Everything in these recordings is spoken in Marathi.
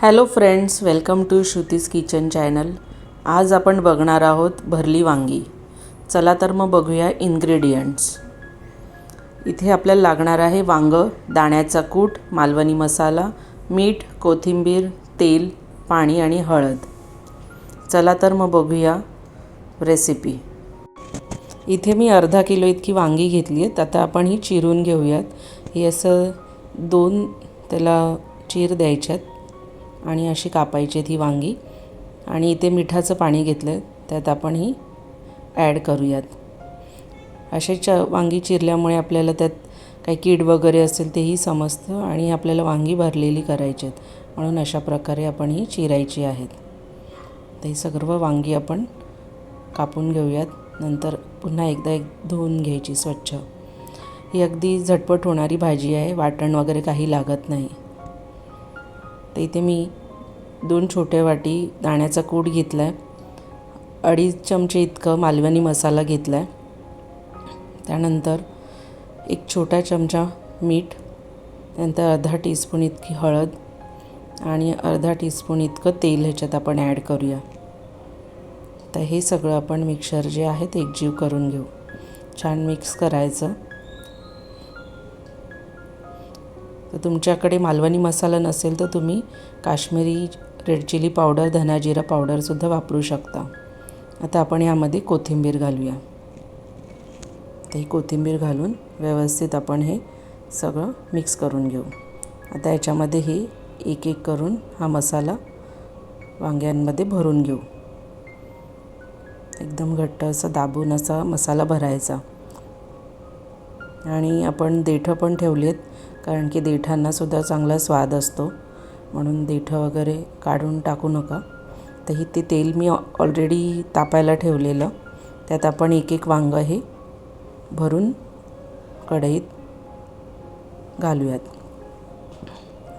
Hello friends welcome to Shruti's kitchen channel आज आपण बघणार आहोत भरली वांगी. चला तर मग बघूया इन्ग्रेडियंट्स इथे आपल्याला लागणार आहे वांगं दाण्याचा कूट मालवणी मसाला मीठ कोथिंबीर तेल पाणी आणि हळद. चला तर मग बघूया रेसिपी इथे मी अर्धा किलो इतकी वांगी घेतली आहेत आता आपण ही चिरून घेऊयात. हे असं दोन त्याला चीर द्यायच्यात. आणि अशी कापायची ही वांगी. आणि इथे मिठाचं पाणी घेतलं आहे त्यात आपण ही ॲड करूयात. असे च वांगी चिरल्यामुळे आपल्याला त्यात काही कीड वगैरे असेल तेही समजतं आणि आपल्याला वांगी भरलेली करायची आहेत. म्हणून अशा प्रकारे आपण ही चिरायची आहेत. ते सर्व वांगी आपण कापून घेऊयात. नंतर पुन्हा एकदा एक धुवून घ्यायची स्वच्छ. ही अगदी झटपट होणारी भाजी आहे. वाटण वगैरे काही लागत नाही. तर इथे मी दोन छोट्या वाटी दाण्याचा कूट घेतला आहे अडीच चमचे इतकं मालवणी मसाला घेतला आहे त्यानंतर एक छोटा चमचा मीठ नंतर अर्धा टीस्पून इतकी हळद आणि अर्धा टीस्पून इतकं तेल ह्याच्यात आपण ॲड करूया. तर हे सगळं आपण मिक्सर जे आहे ते एकजीव करून घेऊ. छान मिक्स करायचं. तर तुमच्याकडे मालवणी मसाला नसेल तर तुम्ही काश्मीरी रेड चिली पावडर धना जिरा पावडरसुद्धा वापरू शकता. आता आपण यामध्ये कोथिंबीर घालूया. तर ही कोथिंबीर घालून व्यवस्थित आपण हे सगळं मिक्स करून घेऊ. आता याच्यामध्ये हे एक एक करून हा मसाला वांग्यांमध्ये भरून घेऊ. एकदम घट्ट असं दाबून असा मसाला भरायचा. आणि आपण देठं पण ठेवली आहेत कारण की देठांनासुद्धा चांगला स्वाद असतो. म्हणून देठं वगैरे काढून टाकू नका. तर ही ते तेल मी ऑलरेडी तापायला ठेवलेलं. त्यात आपण एक एक वांगं हे भरून कढईत घालूयात.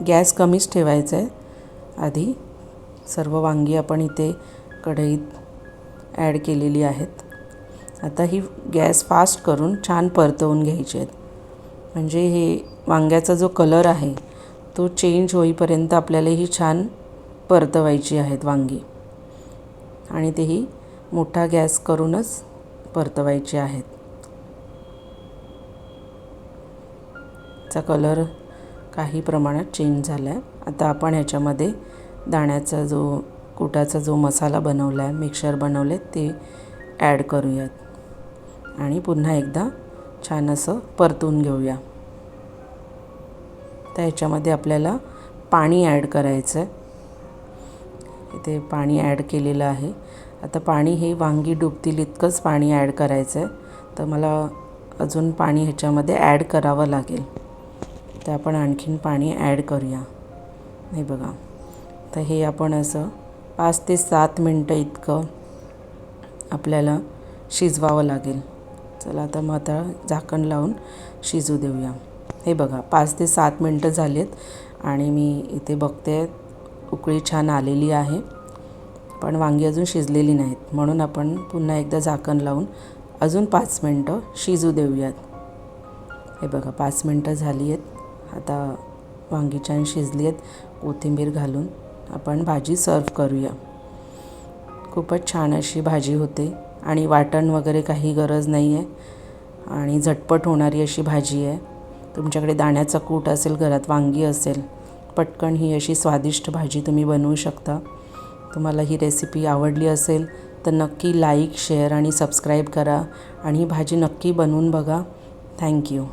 गॅस कमीच ठेवायचा आहे. आधी सर्व वांगी आपण इथे कढईत ॲड केलेली आहेत. आता ही गॅस फास्ट करून छान परतवून घ्यायची आहेत. म्हणजे हे वांग्याचा जो कलर आहे तो चेंज होईपर्यंत आपल्याला ही छान परतवायची आहेत वांगी. आणि तेही मोठा गॅस करूनच परतवायची आहेत. चा कलर काही प्रमाणात चेंज झाला आहे आता आपण ह्याच्यामध्ये दाण्याचा जो कुटाचा जो मसाला बनवला आहे मिक्सर बनवले ते ॲड करूयात. आणि पुन्हा एकदा छान असं परतून घेऊया. तर ह्याच्यामध्ये आपल्याला पाणी ॲड करायचं आहे इथे पाणी ॲड केलेलं आहे. आता पाणी हे वांगी डुबतील इतकंच पाणी ॲड करायचं आहे तर मला अजून पाणी ह्याच्यामध्ये ॲड करावं लागेल. तर आपण आणखीन पाणी ॲड करूया. हे बघा. तर हे आपण असं पाच ते सात मिनटं इतकं आपल्याला शिजवावं लागेल. चला आता मग आता झाकण लावून शिजू देऊया. हे बघा पाच ते सात मिनटं झाली आहेत आणि मी इथे बघते उकळी छान आलेली आहे. पण वांगी अजून शिजलेली नाहीत. म्हणून आपण पुन्हा एकदा झाकण लावून अजून पाच मिनटं शिजू देऊयात. हे बघा पाच मिनटं झाली आहेत. आता वांगी छान शिजली आहेत. कोथिंबीर घालून आपण भाजी सर्व करूया. खूपच छान अशी भाजी होते आणि वाटण वगैरे काही गरज नाही आहे आणि झटपट होणारी अशी भाजी आहे. तुमच्याकडे दाण्याचा कूट असेल घरात वांगी असेल पटकन ही अशी स्वादिष्ट भाजी तुम्ही बनवू शकता. तुम्हाला ही रेसिपी आवडली असेल तर नक्की लाईक शेअर आणि सबस्क्राईब करा. आणि ही भाजी नक्की बनवून बघा. थँक्यू